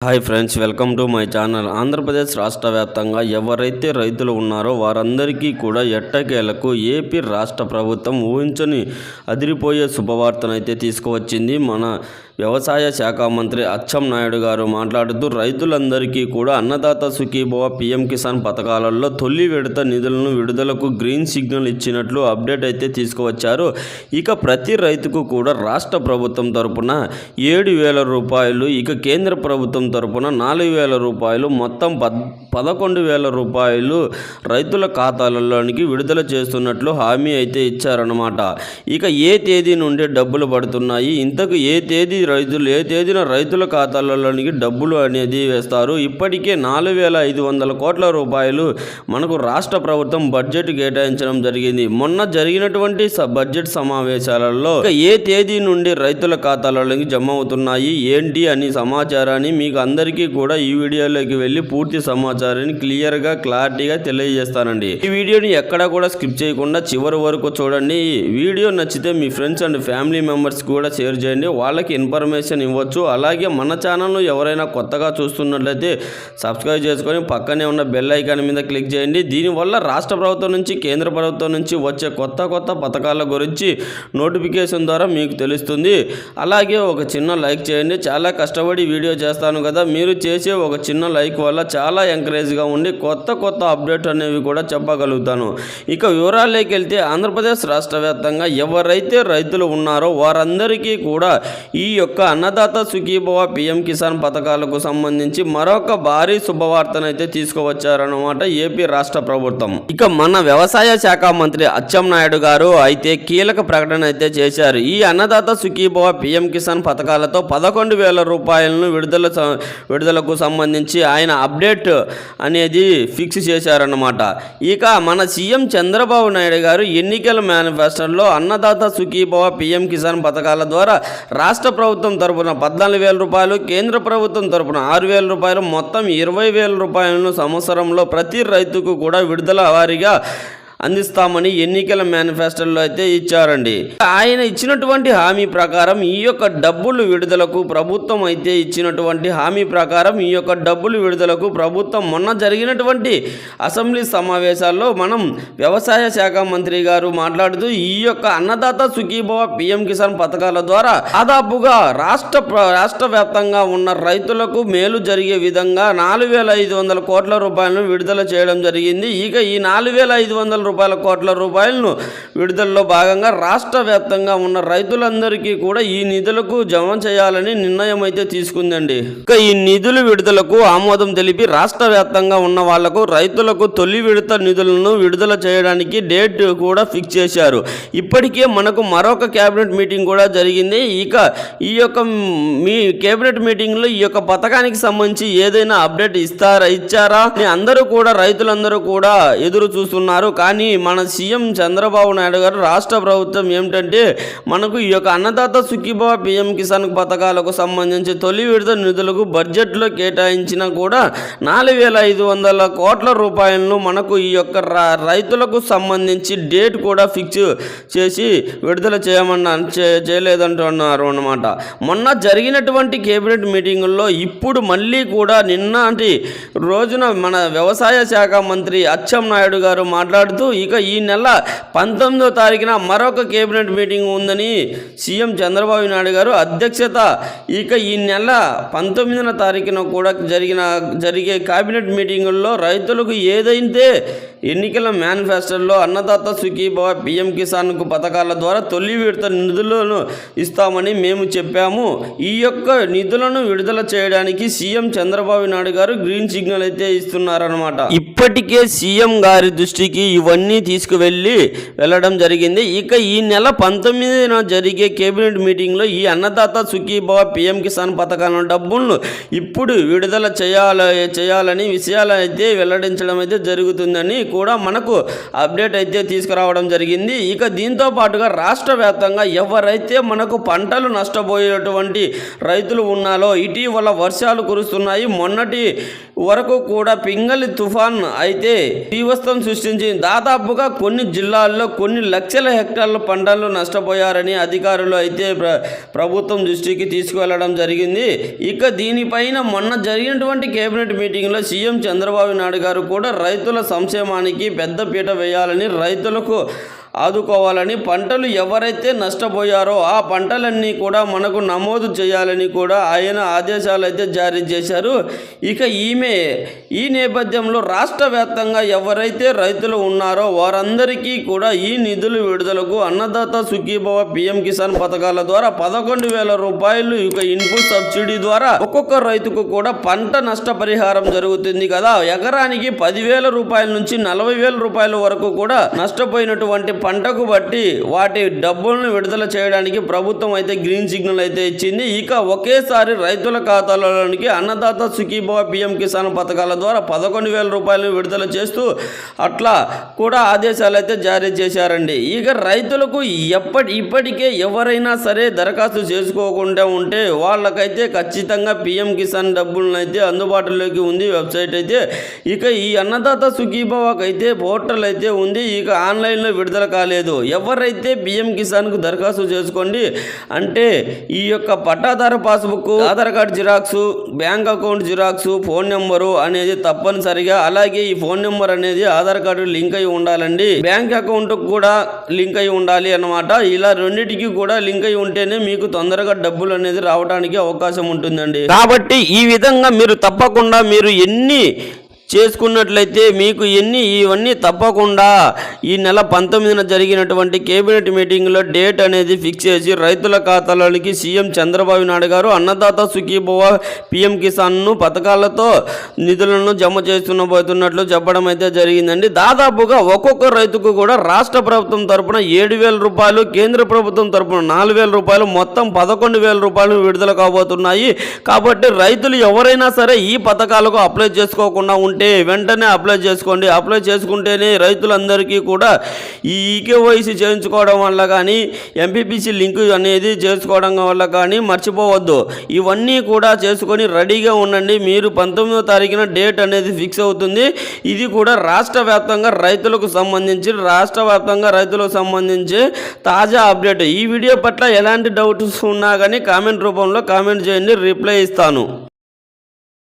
Hi friends welcome to my channel Andhra Pradesh రాష్ట్ర వ్యాప్తంగా ఎవరైతే రైతులు ఉన్నారో వారందరికీ కూడా ఎట్టకేలకు ఏపీ రాష్ట్ర ప్రభుత్వం ఊహించని అదిరిపోయే శుభవార్తనైతే తీసుకువచ్చింది. మన వ్యవసాయ శాఖ మంత్రి అచ్చం నాయుడు గారు మాట్లాడుతూ రైతులందరికీ కూడా అన్నదాత సుఖీభవ పీఎం కిసాన్ పథకాలలో తొలి విడత నిధులను విడుదలకు గ్రీన్ సిగ్నల్ ఇచ్చినట్లు అప్డేట్ అయితే తీసుకువచ్చారు. ఇక ప్రతి రైతుకు కూడా రాష్ట్ర ప్రభుత్వం తరపున ఏడు వేల రూపాయలు ఇక కేంద్ర ప్రభుత్వం తరపున నాలుగు వేల రూపాయలు మొత్తం పద్ పదకొండు వేల రూపాయలు రైతుల ఖాతాలలోనికి విడుదల చేస్తున్నట్లు హామీ అయితే ఇచ్చారన్నమాట. ఇక ఏ తేదీ నుండి డబ్బులు పడుతున్నాయి? ఇంతకు ఏ తేదీ రైతులు ఏ తేదీన రైతుల ఖాతాలలోనికి డబ్బులు అనేది వేస్తారు? ఇప్పటికే నాలుగు వేల ఐదు వందల కోట్ల రూపాయలు మనకు రాష్ట్ర ప్రభుత్వం బడ్జెట్ కేటాయించడం జరిగింది. మొన్న జరిగినటువంటి బడ్జెట్ సమావేశాలలో ఏ తేదీ నుండి రైతుల ఖాతాలలోకి జమ అవుతున్నాయి ఏంటి అని సమాచారాన్ని మీకు అందరికీ కూడా ఈ వీడియోలోకి వెళ్ళి పూర్తి సమాచారాన్ని క్లియర్గా క్లారిటీగా తెలియజేస్తానండి. ఈ వీడియోని ఎక్కడా కూడా స్కిప్ చేయకుండా చివరి వరకు చూడండి. వీడియో నచ్చితే మీ ఫ్రెండ్స్ అండ్ ఫ్యామిలీ మెంబర్స్ కూడా షేర్ చేయండి. వాళ్ళకి ఇన్ఫర్మేషన్ ఇన్ఫర్మేషన్ ఇవ్వచ్చు. అలాగే మన ఛానల్ను ఎవరైనా కొత్తగా చూస్తున్నట్లయితే సబ్స్క్రైబ్ చేసుకొని పక్కనే ఉన్న బెల్ ఐకాన్ మీద క్లిక్ చేయండి. దీనివల్ల రాష్ట్ర ప్రభుత్వం నుంచి కేంద్ర ప్రభుత్వం నుంచి వచ్చే కొత్త కొత్త పథకాల గురించి నోటిఫికేషన్ ద్వారా మీకు తెలుస్తుంది. అలాగే ఒక చిన్న లైక్ చేయండి. చాలా కష్టపడి వీడియో చేస్తాను కదా. మీరు చేసే ఒక చిన్న లైక్ వల్ల చాలా ఎంకరేజ్గా ఉండి కొత్త కొత్త అప్డేట్ అనేవి కూడా చెప్పగలుగుతాను. ఇక వివరాల్లోకి వెళ్తే ఆంధ్రప్రదేశ్ రాష్ట్ర వ్యాప్తంగా ఎవరైతే రైతులు ఉన్నారో వారందరికీ కూడా ఈ యొక్క అన్నదాత సుఖీభవ పిఎం కిసాన్ పథకాలకు సంబంధించి మరొక భారీ శుభవార్తనైతే తీసుకువచ్చారన్నమాట ఏపీ రాష్ట్ర ప్రభుత్వం. ఇక మన వ్యవసాయ శాఖ మంత్రి అచ్చెం నాయుడు గారు అయితే కీలక ప్రకటన అయితే చేశారు. ఈ అన్నదాత సుఖీభవ పిఎం కిసాన్ పథకాలతో పదకొండు వేల రూపాయలను విడుదల విడుదలకు సంబంధించి ఆయన అప్డేట్ అనేది ఫిక్స్ చేశారన్నమాట. ఇక మన సీఎం చంద్రబాబు నాయుడు గారు ఎన్నికల మేనిఫెస్టోలో అన్నదాత సుఖీభవ పిఎం కిసాన్ పథకాల ద్వారా రాష్ట్ర ప్రభుత్వం ప్రభుత్వం తరపున పద్నాలుగు వేల రూపాయలు కేంద్ర ప్రభుత్వం తరపున ఆరు వేల రూపాయలు మొత్తం ఇరవై వేల రూపాయలను సంవత్సరంలో ప్రతి రైతుకు కూడా విడుదల వారీగా అందిస్తామని ఎన్నికల మేనిఫెస్టోలో అయితే ఇచ్చారండి. ఆయన ఇచ్చినటువంటి హామీ ప్రకారం ఈ యొక్క డబ్బులు విడుదలకు ప్రభుత్వం అయితే ఇచ్చినటువంటి హామీ ప్రకారం ఈ యొక్క డబ్బులు విడుదలకు ప్రభుత్వం మొన్న జరిగినటువంటి అసెంబ్లీ సమావేశాల్లో మనం వ్యవసాయ శాఖ మంత్రి గారు మాట్లాడుతూ ఈ యొక్క అన్నదాత సుఖీభవ పిఎం కిసాన్ పథకాల ద్వారా దాదాపుగా రాష్ట్ర రాష్ట్ర వ్యాప్తంగా ఉన్న రైతులకు మేలు జరిగే విధంగా నాలుగు వేల ఐదు వందల కోట్ల రూపాయలను విడుదల చేయడం జరిగింది. ఇక ఈ నాలుగు వేల ఐదు వందల రూపాయల కోట్ల రూపాయలను విడుదలలో భాగంగా రాష్ట్ర వ్యాప్తంగా ఉన్న రైతులందరికీ కూడా ఈ నిధులకు జమ చేయాలని నిర్ణయం అయితే తీసుకుందండి. ఇక ఈ నిధుల విడుదలకు ఆమోదం తెలిపి రాష్ట్ర వ్యాప్తంగా ఉన్న వాళ్ళకు రైతులకు తొలి విడత నిధులను విడుదల చేయడానికి డేట్ కూడా ఫిక్స్ చేశారు. ఇప్పటికే మనకు మరొక కేబినెట్ మీటింగ్ కూడా జరిగింది. ఇక ఈ యొక్క మీ కేబినెట్ మీటింగ్లో ఈ యొక్క పథకానికి సంబంధించి ఏదైనా అప్డేట్ ఇస్తారా ఇచ్చారా అని అందరూ కూడా రైతులందరూ కూడా ఎదురు చూస్తున్నారు. కానీ మన సీఎం చంద్రబాబు నాయుడు గారు రాష్ట్ర ప్రభుత్వం ఏమిటంటే మనకు ఈ యొక్క అన్నదాత సుఖీభావ పిఎం కిసాన్ పథకాలకు సంబంధించి తొలి విడత నిధులకు బడ్జెట్లో కేటాయించినా కూడా నాలుగు వేల ఐదు వందల కోట్ల రూపాయలను మనకు ఈ యొక్క రైతులకు సంబంధించి డేట్ కూడా ఫిక్స్ చేసి విడుదల చేయమన్నా చేయలేదంటున్నారు అన్నమాట. మొన్న జరిగినటువంటి కేబినెట్ మీటింగుల్లో ఇప్పుడు మళ్ళీ కూడా నిన్నటి రోజున మన వ్యవసాయ శాఖ మంత్రి అచ్చెం నాయుడు గారు మాట్లాడుతూ ఇక ఈ నెల పంతొమ్మిదో తారీఖున మరొక కేబినెట్ మీటింగ్ ఉందని సీఎం చంద్రబాబు నాయుడు గారు అధ్యక్షత. ఇక ఈ నెల పంతొమ్మిదిన తారీఖున కూడా జరిగిన జరిగే కేబినెట్ మీటింగుల్లో రైతులకు ఏదైతే ఎన్నికల మేనిఫెస్టోలో అన్నదాత సుఖీభవ పిఎం కిసాన్కు పథకాల ద్వారా తొలి విడత నిధులను ఇస్తామని మేము చెప్పాము. ఈ యొక్క నిధులను విడుదల చేయడానికి సీఎం చంద్రబాబు నాయుడు గారు గ్రీన్ సిగ్నల్ అయితే ఇస్తున్నారన్నమాట. ఇప్పటికే సీఎం గారి దృష్టికి ఇవన్నీ తీసుకువెళ్ళి వెళ్ళడం జరిగింది. ఇక ఈ నెల పంతొమ్మిదిన జరిగే కేబినెట్ మీటింగ్లో ఈ అన్నదాత సుఖీభావ పిఎం కిసాన్ పథకాల డబ్బులను ఇప్పుడు విడుదల చేయాల చేయాలని విషయాలు అయితే వెల్లడించడం అయితే జరుగుతుందని కూడా మనకు అప్డేట్ అయితే తీసుకురావడం జరిగింది. ఇక దీంతో పాటుగా రాష్ట్ర వ్యాప్తంగా ఎవరైతే మనకు పంటలు నష్టపోయేటువంటి రైతులు ఉన్నారో ఇటీవల వర్షాలు కురుస్తున్నాయి. మొన్నటి వరకు కూడా పింగళి తుఫాన్ అయితే తీవ్రస్థం సృష్టించి దాదాపు దాదాపుగా కొన్ని జిల్లాల్లో కొన్ని లక్షల హెక్టార్ల పంటలు నష్టపోయారని అధికారులు అయితే ప్ర ప్రభుత్వం దృష్టికి తీసుకువెళ్ళడం జరిగింది. ఇక దీనిపైన మొన్న జరిగినటువంటి కేబినెట్ మీటింగ్లో సీఎం చంద్రబాబు నాయుడు గారు కూడా రైతుల సంక్షేమానికి పెద్దపీట వేయాలని రైతులకు ఆదుకోవాలని పంటలు ఎవరైతే నష్టపోయారో ఆ పంటలన్నీ కూడా మనకు నమోదు చేయాలని కూడా ఆయన ఆదేశాలు అయితే జారీ చేశారు. ఇక ఈమె ఈ నేపథ్యంలో రాష్ట్ర వ్యాప్తంగా ఎవరైతే రైతులు ఉన్నారో వారందరికీ కూడా ఈ నిధులు విడుదలకు అన్నదాత సుఖీభవ పిఎం కిసాన్ పథకాల ద్వారా పదకొండు వేల రూపాయలు ఇక ఇన్పుట్ సబ్సిడీ ద్వారా ఒక్కొక్క రైతుకు కూడా పంట నష్టపరిహారం జరుగుతుంది కదా. ఎకరానికి పదివేల రూపాయల నుంచి నలభై వేల రూపాయల వరకు కూడా నష్టపోయినటువంటి పంటకు బట్టి వాటి డబ్బులను విడుదల చేయడానికి ప్రభుత్వం అయితే గ్రీన్ సిగ్నల్ అయితే ఇచ్చింది. ఇక ఒకేసారి రైతుల ఖాతాలలోనికి అన్నదాత సుఖీభవ పిఎం కిసాన్ పథకాల ద్వారా పదకొండు వేల రూపాయలు విడుదల చేస్తూ అట్లా కూడా ఆదేశాలు అయితే జారీ చేశారండి. ఇక రైతులకు ఎప్పటి ఇప్పటికే ఎవరైనా సరే దరఖాస్తు చేసుకోకుండా ఉంటే వాళ్ళకైతే ఖచ్చితంగా పిఎం కిసాన్ డబ్బులను అయితే అందుబాటులోకి ఉంది వెబ్సైట్ అయితే. ఇక ఈ అన్నదాత సుఖీభవకు పోర్టల్ అయితే ఉంది. ఇక ఆన్లైన్లో విడుదల కాలేదు. ఎవరైతే పిఎం కిసాన్కు దరఖాస్తు చేసుకోండి అంటే ఈ యొక్క పట్టాదార passbook Aadhaar card xerox bank account xerox phone number అనేది తప్పనిసరిగా అలాగే ఈ ఫోన్ నెంబర్ అనేది ఆధార్ కార్డు లింక్ అయి ఉండాలండి. బ్యాంక్ అకౌంట్ కూడా లింక్ అయి ఉండాలి అన్నమాట. ఇలా రెండింటికి కూడా లింక్ అయి ఉంటేనే మీకు తొందరగా డబ్బులు అనేది రావడానికి అవకాశం ఉంటుందండి. కాబట్టి ఈ విధంగా మీరు తప్పకుండా మీరు ఎన్ని చేసుకున్నట్లయితే మీకు ఎన్ని ఇవన్నీ తప్పకుండా ఈ నెల పంతొమ్మిదిన జరిగినటువంటి కేబినెట్ మీటింగ్లో డేట్ అనేది ఫిక్స్ చేసి రైతుల ఖాతాలోనికి సీఎం చంద్రబాబు నాయుడు గారు అన్నదాత సుఖీభవ పిఎం కిసాన్ను పథకాలతో నిధులను జమ చేస్తున్నబోతున్నట్లు చెప్పడం అయితే జరిగిందండి. దాదాపుగా ఒక్కొక్క రైతుకు కూడా రాష్ట్ర ప్రభుత్వం తరపున ఏడు వేల రూపాయలు కేంద్ర ప్రభుత్వం తరపున నాలుగు వేల రూపాయలు మొత్తం పదకొండు వేల రూపాయలు విడుదల కాబోతున్నాయి. కాబట్టి రైతులు ఎవరైనా సరే ఈ పథకాలకు అప్లై చేసుకోకుండా ఉంటే ఉంటే వెంటనే అప్లై చేసుకోండి. అప్లై చేసుకుంటేనే రైతులందరికీ కూడా ఈ ఈకేవైసీ చేయించుకోవడం వల్ల కానీ ఎంపీపీసీ లింక్ అనేది చేసుకోవడం వల్ల కానీ మర్చిపోవద్దు. ఇవన్నీ కూడా చేసుకొని రెడీగా ఉండండి. మీరు పంతొమ్మిదో తారీఖున డేట్ అనేది ఫిక్స్ అవుతుంది. ఇది కూడా రాష్ట్ర వ్యాప్తంగా రైతులకు సంబంధించి రాష్ట్ర వ్యాప్తంగా రైతులకు సంబంధించి తాజా అప్డేట్. ఈ వీడియో పట్ల ఎలాంటి డౌట్స్ ఉన్నా కానీ కామెంట్ రూపంలో కామెంట్ చేయండి. రిప్లై ఇస్తాను.